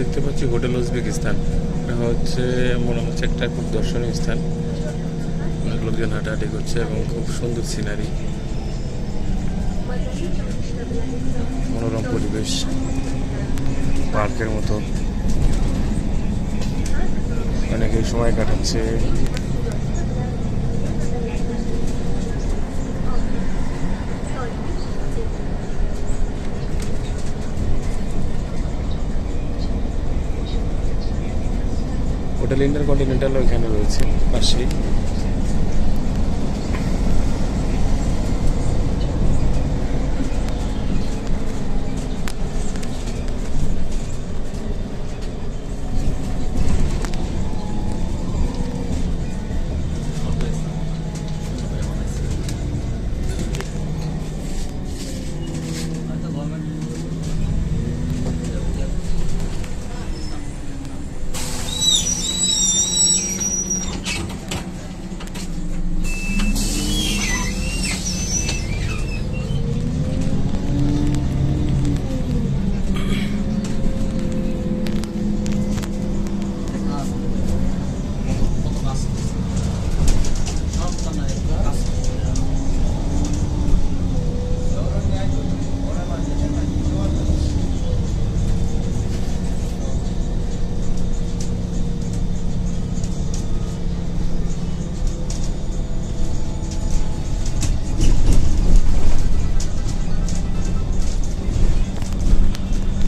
দেখতে পাচ্ছি hotel Uzbekistan. এটা হচ্ছে মনে হচ্ছে একটা খুব দর্শনীয় স্থান। অনেক লোকজন হাঁটাহাঁটি করছে এবং খুব সুন্দর সিনারি মনোরম পরিবেশ, পার্কের মতো। অনেকে সময় কাটাচ্ছে। হোটেল ইন্টারকন্টিনেন্টাল ওইখানে রয়েছে পাশেই।